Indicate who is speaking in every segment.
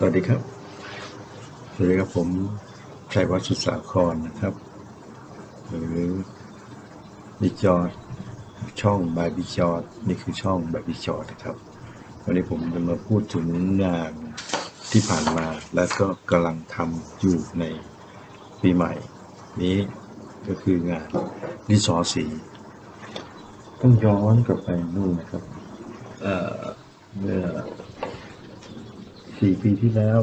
Speaker 1: สวัสดีครับ สวัสดีครับผมชัยวัฒน์สุสาครนะครับ หรือบิจอดช่องบายบิจอดนี่คือช่องบายบิจอดนะครับ วันนี้ผมจะมาพูดถึงงานที่ผ่านมา และก็กำลังทำอยู่ในปีใหม่ นี้ก็คืองานดินสอสี ต้องย้อนกลับไปนู่นนะครับ เอ่อเมื่อ สี่ปีที่แล้ว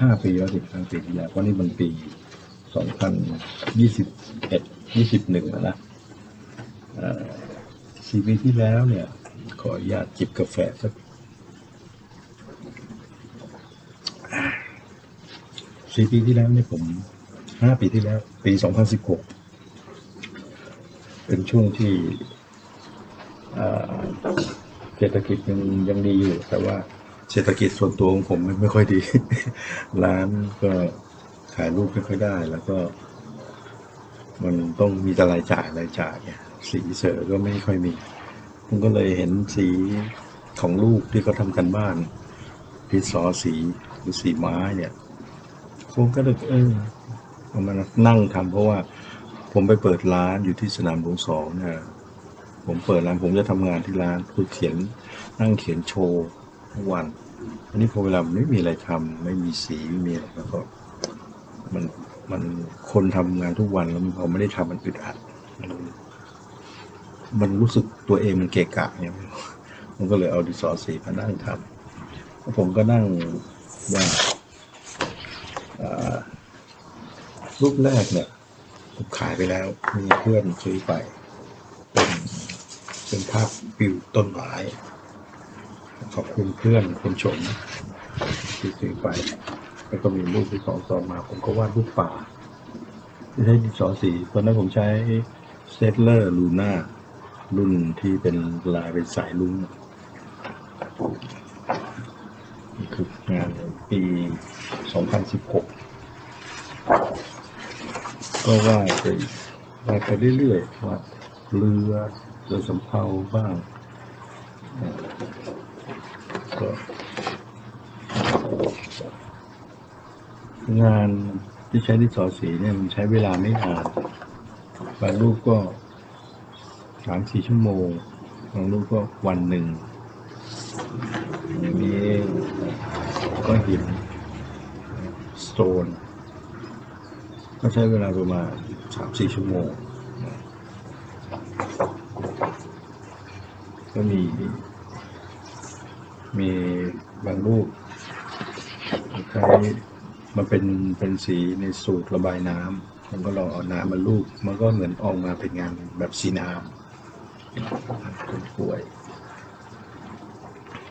Speaker 1: ห้าปีแล้วสิบห้าปีที่แล้วเพราะนี่มันปีสองพันยี่สิบเอ็ดยี่สิบหนึ่งนะเอ่อสี่ปีที่แล้วเนี่ย ขออนุญาตจิบกาแฟสักสี่ปีที่แล้วเนี่ยผมห้าปีที่แล้ว ปีสองพันสิบหกเป็นช่วงที่เศรษฐกิจยังยังดีอยู่แต่ว่า เศรษฐกิจส่วนตัวของผมไม่ไม่ค่อยดี ร้านก็ขายรูปไม่ค่อยได้ แล้วก็ มันต้องมีแต่รายจ่ายรายจ่ายเนี่ยสีเสือก็ไม่ค่อยมีผมก็เลยเห็นสีของลูกที่เขาทำกันบ้านดินสอสีหรือสีไม้เนี่ยผมก็เลยเออเอามานั่งทำเพราะว่าผมไปเปิดร้านอยู่ที่สนามหลวงสองเนี่ยผมเปิดร้านผมจะทำงานที่ร้านคือเขียนนั่งเขียนโชว์ทุกวัน อันนี้พอเวลาไม่มีอะไรทำไม่มีสีไม่มีอะไรแล้วก็มันมันคนทำงานทุกวันแล้วพอไม่ได้ทำมันอึดอัดมันรู้สึกตัวเองมันเกะกะเนี่ยมันก็เลยเอาดินสอสีมานั่งทำแล้วผมก็นั่งว่าอ่ารูปแรกเนี่ยผมขายไปแล้ว มีเพื่อนซื้อไป เป็นเป็นภาพวิวต้นไม้ ขอบคุณเพื่อนคุณชมที่ซื้อไปแล้วก็มีรูปที่สองต่อมา ผมก็วาดรูปป่าใช้ดินสอสีตอนนั้นผมใช้เซตเลอร์ลูน่ารุ่นที่เป็นลายเป็นสายลุงนี่คืองานปี 2016 ก็วาดไปวาดไปเรื่อยๆวาดเรือเรือสำเภาบ้าง งานที่ใช้ดินสอสีเนี่ยมันใช้เวลาไม่นานบางรูปก็สามสี่ชั่วโมงบางรูปก็วันหนึ่งอย่างนี้ก็หินสโตนก็ใช้เวลาประมาณสามสี่ชั่วโมงก็มี มีบางรูปใช้มันเป็นเป็นสีในสูตรระบายน้ำผมก็ลองเอาน้ำมาลูบมันก็เหมือนออกมาเป็นงานแบบสีน้ำต้นกล้วย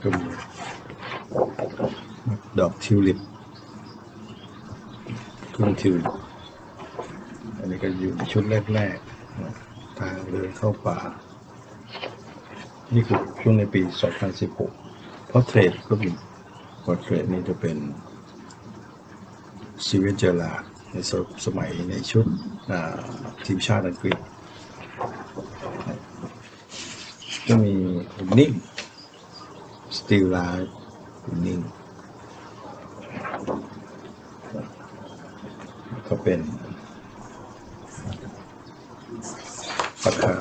Speaker 1: ก็มีดอกทิวลิปทุ่งทิวลิปอันนี้ก็อยู่ในชุดแรกๆทางเดินเข้าป่า นี่คือช่วงในปี 2016 พราะเทรดก็มีพรเทรดนี่จะเป็นซีเวนเจอร์ลาในสสมัยในชุดทีมชาติอังกฤษก็มีนิ่งสตีลไลท์นิ่งก็เป็นปากกา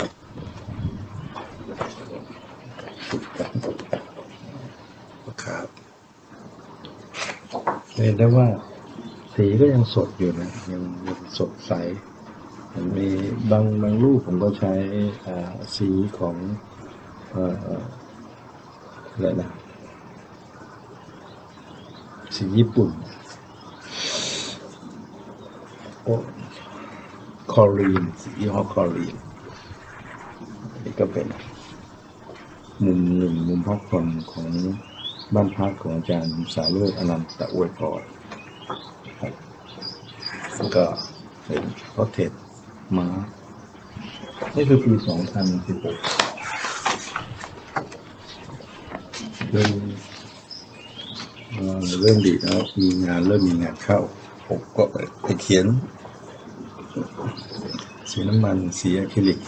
Speaker 1: ครับเห็นได้ว่าสีก็ยังสดอยู่นะยังยังสดใสมันมีบางบางรูปผมก็ใช้สีของอะไรนะสีญี่ปุ่นโอ้คอรีนสียี่ห้อคอรีนนนี้ก็เป็นมุมหนึ่งมุมพักผ่อนของ บ้านพักของอาจารย์สาโรจน์อนันตะอวยพรครับก็เป็นพอเทศม้านี่คือปี2016เริ่มเอ่อเริ่มดีแล้วมีงานเริ่มมีงานเข้า ผมก็ไปไปเขียน สีน้ำมันสีอะคริลิก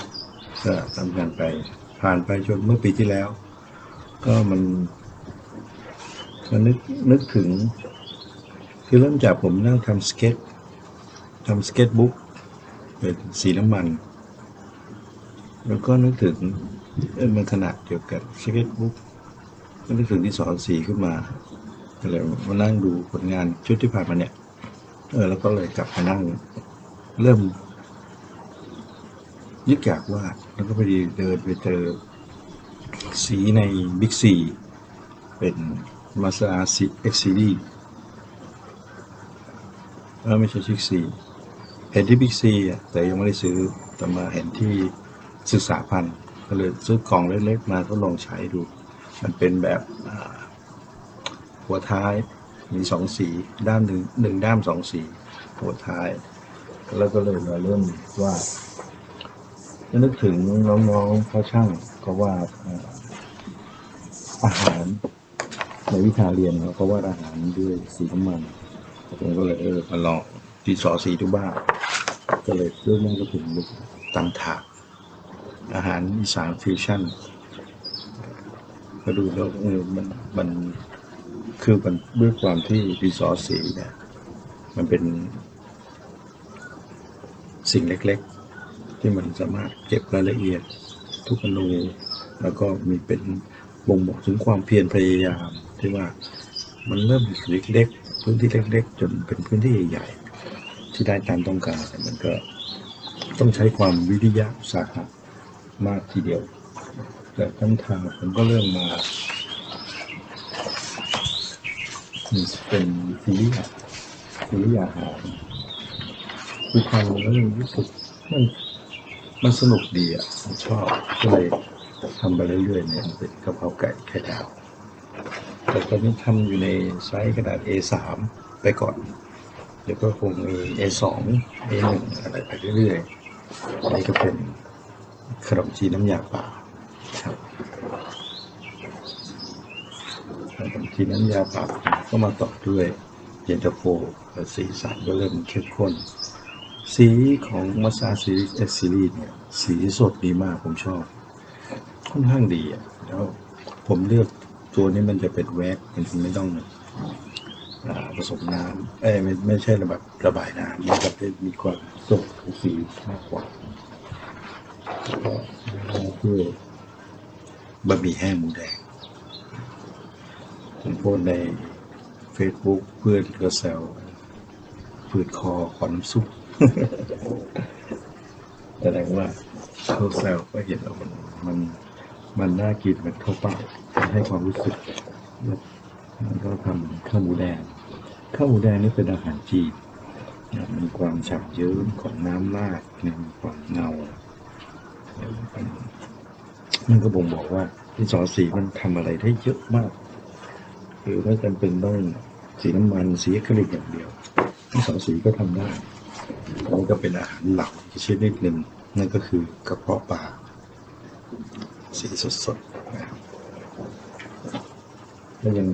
Speaker 1: ก็ทำงานไป ผ่านไปจนเมื่อปีที่แล้ว ก็มัน มันนึกนึกถึง คือเริ่มจากผมนั่งทำสเก็ตทำสเก็ตบุ๊กเป็นสีน้ำมัน แล้วก็นึกถึงเออมันขนาดเกี่ยวกับสเก็ตบุ๊กก็นึกถึงที่สอนสีขึ้นมาก็เลยมานั่งดูผลงานชุดที่ผ่านมาเนี่ย เออ แล้วก็เลยกลับมานั่ง เริ่มยึกอยากวาดแล้วก็ไปดีเดินไปเจอสีในบิ๊กซีเป็น มาส a าซีเอ็กซีดีเออไม่ใช่ชิกซีเห็นที่บิ๊กซีอะแต่ยังไม่ได้ซื้อแต่มาเห็นที่ศึกษาพันธ์ก็เลยซื้อกล่องเล็กๆมาทดลองใช้ดู มันเป็นแบบหัวท้ายมีสองสีด้ามหนึ่งหนึ่งด้ามสองสี หัวท้าย แล้วก็เลยมาเริ่มวาดจะนึกถึงน้องๆพ่อช่างก็วาดเอ่ออาหาร ในวิชาเรียนเขาก็วาอาหารด้วยสีน้ำมันผมก็เลยเออมาลองดีสอสีทุบ้า ก็เลยเริ่มนั่งก็ถึงตังถาอาหารอีสานฟิวชั่นก็ดูแล้วเออมันมันคือมันด้วยความที่ดีสอสีเนี่ยมันเป็น สิ่งเล็กๆ ที่มันสามารถเก็บรายละเอียดทุกอนูแล้วก็มีเป็นบ่งบอกถึงความเพียรพยายาม ที่ว่ามันเริ่มเล็กๆพื้นที่เล็ก ๆ จนเป็นพื้นที่ใหญ่ๆที่ได้ตามต้องการแต่มันก็ต้องใช้ความวิริยะอุตสาหะมากทีเดียว แต่ทั้งทางผมก็เริ่มมาเป็นซีรีส์ซีรีส์อาหารคือทำแล้วมันรู้สึกมันมันสนุกดีอะผมชอบก็เลยทำไปเรื่อยๆเนี่ยเป็นกะเพราไก่ไข่ดาว แต่ตอนนี้ทำอยู่ในไซส์กระดาษ A3 ไปก่อน เดี๋ยวก็คงมี A2 A1 อะไรไปเรื่อยๆ อันนี้ก็เป็นขนมจีนน้ำยาป่าครับขนมจีนน้ำยาป่าก็มาต่อด้วยเย็นตาโฟสีสันก็เริ่มเข้มข้น สีของมาซาซีรีส์เอซีรีส์เนี่ย สีสดดีมากผมชอบ ค่อนข้างดีอะแล้วผมเลือก ตัวนี้มันจะเป็นแว็กมันไม่ต้องอผสมน้ำเอ้ไม่ไม่ใช่ระบบระบายน้ำมันจะเป็นมีความสดของสีมากกว่าแล้วก็ด้วยบะหมี่แห้งหมูแดงผมโพสใน Facebook เพื่อนก็แซวฝืดคอขอน้ำซุปแสดงว่าเขาแซวก็เห็นแล้วมันมันมันน่ากินมันเข้าปากมัน ให้ความรู้สึกแล้วมันก็ทำข้าวหมูแดงข้าวหมูแดงนี่เป็นอาหารจีนมีความฉ่ำเยิ้มของน้ำราดมีความเงามันมันก็บ่งบอกว่าที่สอสีมันทำอะไรได้เยอะมากหรือไม่จำเป็นต้องสีน้ำมันสีอะคริลิกอย่างเดียวที่สอสีก็ทำได้แล้วก็เป็นอาหารหลักอีกชนิดหนึ่งนั่นก็คือกระเพาะปลาสีสดๆนะครับ แล้วยัง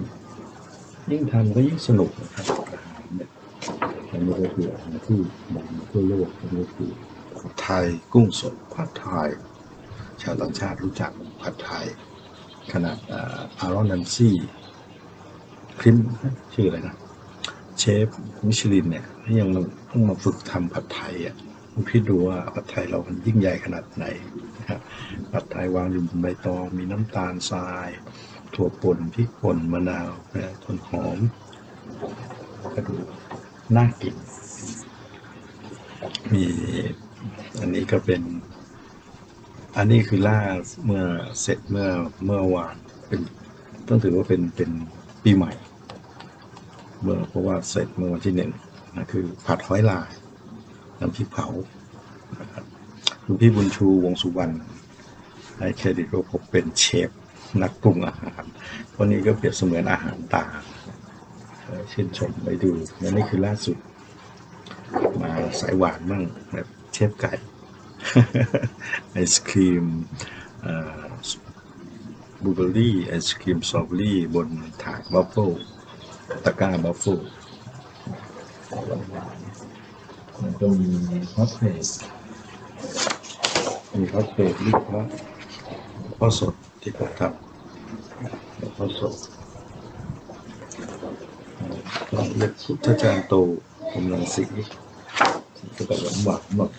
Speaker 1: ยิ่งทำก็ยิ่งสนุกนะครับอาหารเนี่ยอันนี้ก็คืออาหารที่ดังทั่วโลกอันนี้ก็คือผัดไทยกุ้งสดผัดไทย ชาวต่างชาติรู้จักผัดไทย ขนาดอารอนนันซี่คริมชื่ออะไรนะ เชฟมิชลินเนี่ยยังเพิ่งมาฝึกทำผัดไทยอะคุณคิดดูว่าผัดไทยเรามันยิ่งใหญ่ขนาดไหนผัดไทยวางอยู่บนใบตองมีน้ำตาลทราย ถั่วป่นพริกป่นมะนาวนะต้นหอมก็ดูกน่ากิน มีอันนี้ก็เป็น อันนี้คือล่าเมื่อเสร็จเมื่อเมื่อวานเป็นต้องถือว่าเป็นเป็นปีใหม่ เมื่อเพราะว่าเสร็จเมื่อวันที่หนึ่งนะคือผัดหอยลายน้ำพริกเผานะครับคุณพี่บุญชูวงสุวรรณให้เครดิตว่าผมเป็นเชฟ นักปรุงอาหารวันนี้ก็เปรียบเสมือนอาหารตาเช่นชมไปดูและนี่คือล่าสุด มาสายหวานมั่งแบบเชฟไก่ ไอศครีมบลูเบอร์รี่ไอศครีมสตรอเบอรี่บนถาดบัฟเฟิลตะกร้าบัฟเฟิลมันก็มีฮอตเพจมีฮอตเพจลูกค้าพ่อสด ที่ผมทำแล้วพ่อสดก็เรียกพุทธจารย์โตกำลังสีก็แบบหมักหมัก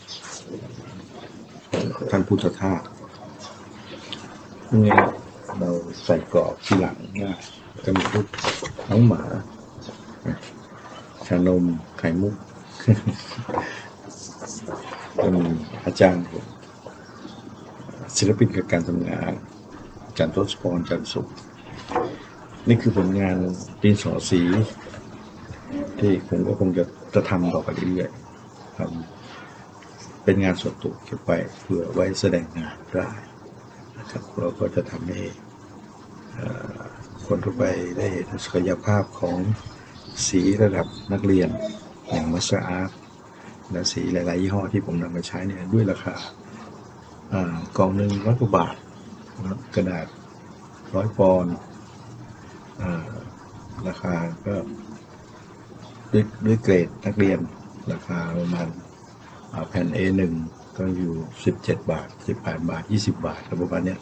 Speaker 1: ท่านพุทธทาสนี่เราใส่กรอบที่หลังง่ายก็มีรูปน้องหมา ชานมไข่มุกก็มีอาจารย์ศิลปินกับการทำงาน จารย์ทศพรจารย์สุข นี่คือผลงานดินสอสี ที่ผมก็คงจะจะทำต่อไปเรื่อยๆทำเป็นงานส่วนตัวเก็บไว้เพื่อไว้แสดงงานได้นะครับเราก็จะทำให้คนทั่วไปได้เห็นศักยภาพของสีระดับนักเรียนอย่างมัสอาร์ตและสีหลาย ๆ ยี่ห้อที่ผมนำมาใช้เนี่ยด้วยราคากล่องหนึ่งร้อยกว่าบาท กระดาษร้อยปอนด์อ่าราคาก็ด้วยด้วยเกรดนักเรียน ราคาประมาณอ่าแผ่น A1 ก็อยู่ 17 บาท 18 บาท 20 บาทประมาณนี้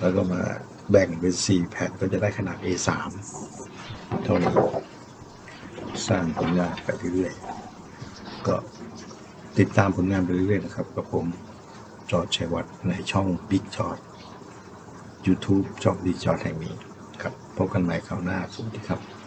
Speaker 1: แล้วก็มาแบ่งเป็น 4 แผ่นก็จะได้ขนาด A3 เท่านี้สร้างผลงานไปเรื่อยๆ ก็ติดตามผลงานไปเรื่อยๆนะครับ กับผมจอร์ชัยวัฒน์ในช่อง Big จอร์ YouTube ช่องดีจอแห่งนี้ครับพบกันใหม่คราวหน้าสวัสดีครับ